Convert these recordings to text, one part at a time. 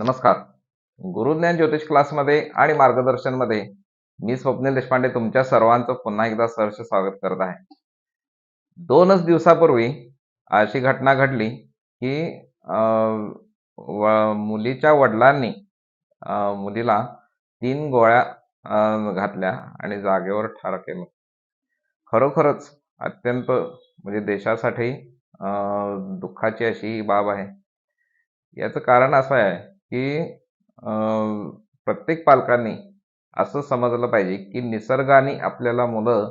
नमस्कार. गुरुज्ञान ज्योतिष क्लासमध्ये आणि मार्गदर्शनमध्ये मी स्वप्नील देशपांडे तुमच्या सर्वांचं पुन्हा एकदा सहर्ष स्वागत करत आहे. दोनच दिवसापूर्वी अशी घटना घडली की मुलीच्या वडिलांनी मुलीला तीन गोळ्या घातल्या आणि जागेवर ठार केलं. खरोखरच अत्यंत म्हणजे देशासाठी दुःखाची अशी ही बाब आहे. याचं कारण असं आहे की प्रत्येक पालकांनी असं समजलं पाहिजे की निसर्गाने आपल्याला मुलं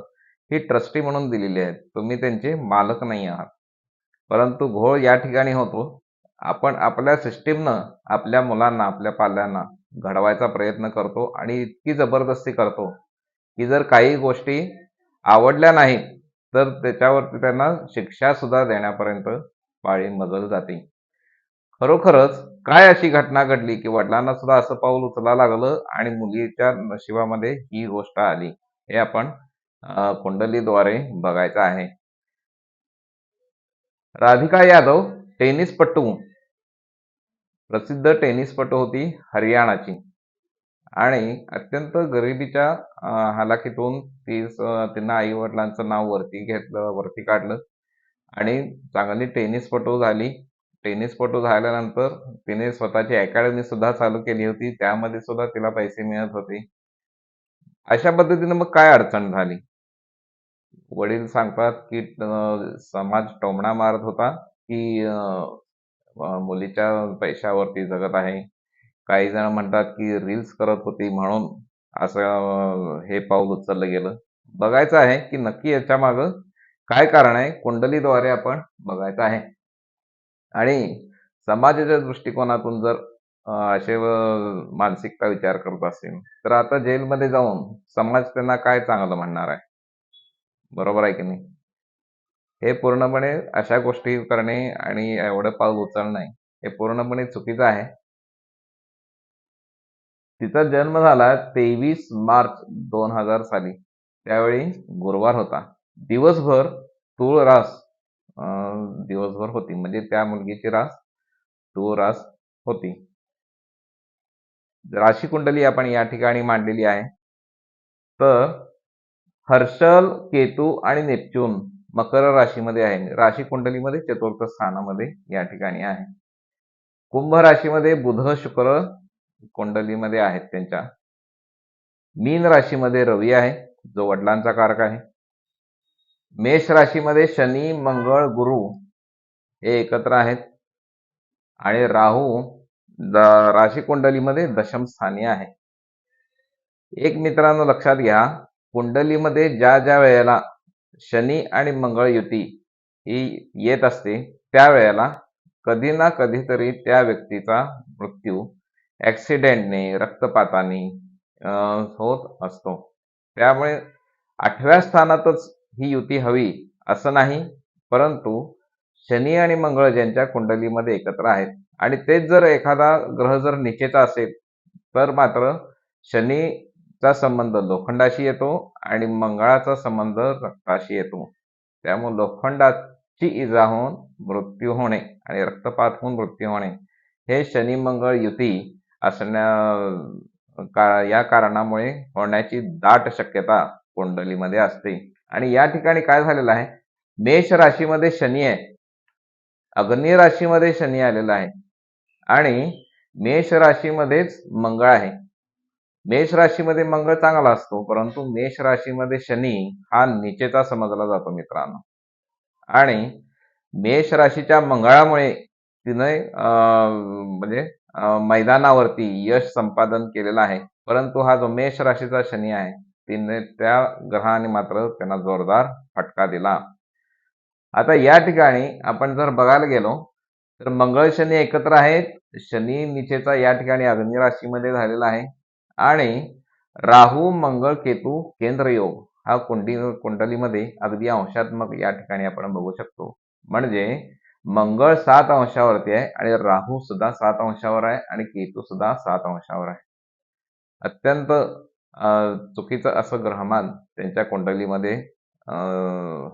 ही ट्रस्टी म्हणून दिलेली आहेत. तुम्ही त्यांचे मालक नाही आहात. परंतु घोळ या ठिकाणी होतो. आपण आपल्या सिस्टीमनं आपल्या मुलांना आपल्या पाल्यांना घडवायचा प्रयत्न करतो आणि इतकी जबरदस्ती करतो की जर काही गोष्टी आवडल्या नाहीत तर त्याच्यावरती त्यांना शिक्षा सुद्धा देण्यापर्यंत पाळी मजल जाते. खरोखरच काय अशी घटना घडली की वडिलांना सुद्धा असं पाऊल उचला लागलं आणि मुलीच्या नशिबामध्ये ही गोष्ट आली? हे आपण कुंडलीद्वारे बघायचं आहे. राधिका यादव टेनिसपटू. प्रसिद्ध टेनिसपटू होती हरियाणाची. आणि अत्यंत गरिबीच्या हालाखीतून ती तिनं आई वडिलांचं नाव वरती घेतलं वरती काढलं. आणि चांगली टेनिसपटू झाली. टेनिसपटू झाल्यानंतर तिने स्वतःची अकॅडमी सुद्धा चालू केली होती. त्यामध्ये सुद्धा तिला पैसे मिळत होते. अशा पद्धतीने मग काय अडचण झाली? वडील सांगतात की समाज टोमणा मारत होता की मुलीच्या पैशावरती जगत आहे. काही जण म्हणतात की रील्स करत होती म्हणून असं हे पाऊल उचललं गेलं. बघायचं आहे की नक्की याच्या मागं काय कारण आहे? कुंडलीद्वारे आपण बघायचं आहे. आणि समाजाच्या दृष्टिकोनातून जर असे मानसिकता विचार करत असेल तर आता जेलमध्ये जाऊन समाज त्यांना काय चांगलं म्हणणार आहे? बरोबर आहे की नाही? हे पूर्णपणे अशा गोष्टी करणे आणि एवढं पाऊल उचलणे हे पूर्णपणे चुकीचं आहे. तिचा जन्म झाला तेवीस मार्च दोन हजार साली. त्यावेळी गुरुवार होता. दिवसभर तूळ रास दिवसभर होती. म्हणजे त्या मुलगीची रास तूळ रास होती. राशी कुंडली आपण या ठिकाणी मांडलेली आहे. तर हर्षल केतू आणि नेपच्यून मकर राशीमध्ये आहे. राशी कुंडलीमध्ये चतुर्थ स्थानामध्ये या ठिकाणी आहे. कुंभ राशीमध्ये बुध शुक्र कुंडलीमध्ये आहेत त्यांच्या. मीन राशीमध्ये रवी आहे जो वडिलांचा कारक आहे. मेष राशीमध्ये शनी मंगळ गुरु हे एकत्र आहेत. आणि राहू द- राशी कुंडलीमध्ये दशम स्थानी आहे. एक मित्रांनो लक्षात घ्या कुंडलीमध्ये ज्या ज्या वेळेला शनी आणि मंगळ युती ही येत असते त्यावेळेला कधी ना कधीतरी त्या व्यक्तीचा मृत्यू ऍक्सिडेंटने रक्तपाताने अं, होत असतो. त्यामुळे आठव्या स्थानातच ही युती हवी असं नाही परंतु शनी आणि मंगळ ज्यांच्या कुंडलीमध्ये एकत्र आहेत आणि तेच जर एखादा ग्रह जर निचेचा असेल तर मात्र शनीचा संबंध लोखंडाशी येतो आणि मंगळाचा संबंध रक्ताशी येतो. त्यामुळे लोखंडाची इजा होऊन मृत्यू होणे आणि रक्तपात होऊन मृत्यू होणे हे शनी मंगळ युती असण्या का या कारणामुळे होण्याची दाट शक्यता कुंडलीमध्ये असते. आणि या ठिकाणी काय झालेलं आहे? मेष राशीमध्ये शनी आहे. अग्नी राशीमध्ये शनी आलेला आहे. आणि मेष राशीमध्येच मंगळ आहे. मेष राशीमध्ये मंगळ चांगला असतो परंतु मेष राशीमध्ये शनी हा निचेचा समजला जातो मित्रांनो. आणि मेष राशीच्या मंगळामुळे तिने अं, म्हणजे मैदानावरती यश संपादन केलेलं आहे. परंतु हा जो मेष राशीचा शनी आहे तिने त्या ग्रहाने मात्र त्यांना जोरदार फटका दिला. आता या ठिकाणी आपण जर बघायला गेलो तर मंगळ शनी एकत्र आहेत. शनी निचेचा या ठिकाणी अग्नी राशीमध्ये झालेला आहे. आणि राहू मंगळ केतू केंद्र योग हा कुंडी कुंडलीमध्ये अगदी अंशात्मक या ठिकाणी आपण बघू शकतो. म्हणजे मंगळ सात अंशावरती आहे आणि राहू सुद्धा सात अंशावर आहे आणि केतू सुद्धा सात अंशावर आहे. अत्यंत चुकीचं असं ग्रहमान त्यांच्या कुंडलीमध्ये अं,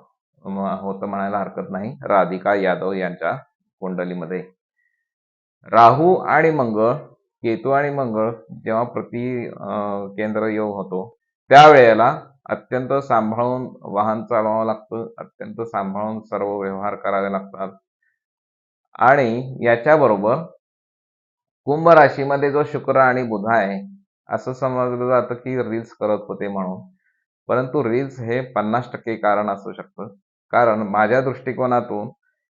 होतं म्हणायला हरकत नाही. राधिका यादव यांच्या कुंडलीमध्ये. राहू आणि मंगळ केतू आणि मंगळ जेव्हा प्रति केंद्र योग होतो त्यावेळेला अत्यंत सांभाळून वाहन चालवावं लागतं अत्यंत सांभाळून सर्व व्यवहार करावे लागतात. आणि याच्याबरोबर कुंभ राशीमध्ये जो शुक्र आणि बुध आहे असं समजलं जातं की रील्स करत होते म्हणून. परंतु रील्स हे पन्नास टक्के कारण असू शकतं. कारण माझ्या दृष्टिकोनातून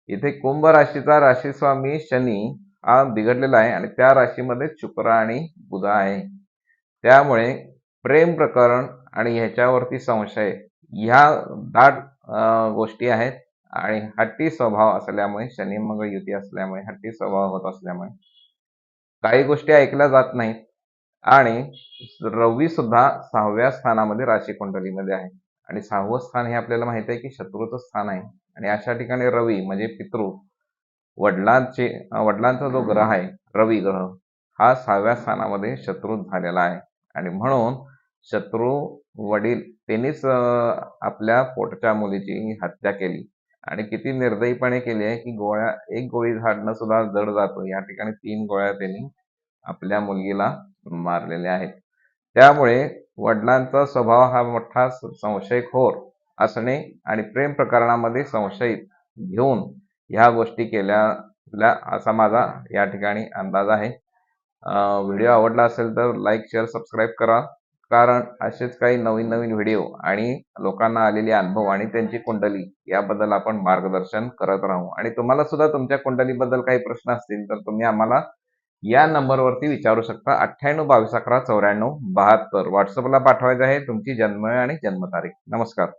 इथे कुंभ राशीचा राशीस्वामी शनी हा बिघडलेला आहे आणि त्या राशीमध्ये शुक्र आणि बुध आहे. त्यामुळे प्रेम प्रकरण आणि ह्याच्यावरती संशय ह्या दाट गोष्टी आहेत आणि हट्टी स्वभाव असल्यामुळे शनी मंगळ युती असल्यामुळे हट्टी स्वभाव होत असल्यामुळे काही गोष्टी ऐकल्या जात नाहीत. आणि रवी सुद्धा सहाव्या स्थानामध्ये राशी कुंडलीमध्ये आहे. आणि सहावं स्थान हे आपल्याला माहिती आहे की शत्रूचं स्थान आहे. आणि अशा ठिकाणी रवी म्हणजे पितृ वडिलांचे वडिलांचा जो ग्रह आहे रवी ग्रह हा सहाव्या स्थानामध्ये शत्रू झालेला आहे. आणि म्हणून शत्रू वडील त्यांनीच आपल्या पोटच्या मुलीची हत्या केली. आणि किती निर्दयीपणे केली आहे की गोळ्या एक गोळी झाडणं सुद्धा जड जातो. या ठिकाणी तीन गोळ्या त्यांनी आपल्या मुलगीला मारलेले आहेत. त्यामुळे वडिलांचा स्वभाव हा मोठा संशयखोर असणे आणि प्रेम प्रकरणामध्ये संशयित घेऊन ह्या गोष्टी केल्या असा माझा या ठिकाणी अंदाज आहे. व्हिडिओ आवडला असेल तर लाईक शेअर सबस्क्राईब करा. कारण असेच काही नवीन नवीन व्हिडिओ आणि लोकांना आलेले अनुभव आणि त्यांची कुंडली याबद्दल आपण मार्गदर्शन करत राहू. आणि तुम्हाला सुद्धा तुमच्या कुंडलीबद्दल काही प्रश्न असतील तर तुम्ही आम्हाला या नंबरवरती विचारू शकता अठ्ठ्याण्णव बावीस अकरा चौऱ्याण्णव बहात्तर. व्हॉट्सअपला पाठवायचं आहे. तुमची जन्म आणि जन्मतारीख. नमस्कार.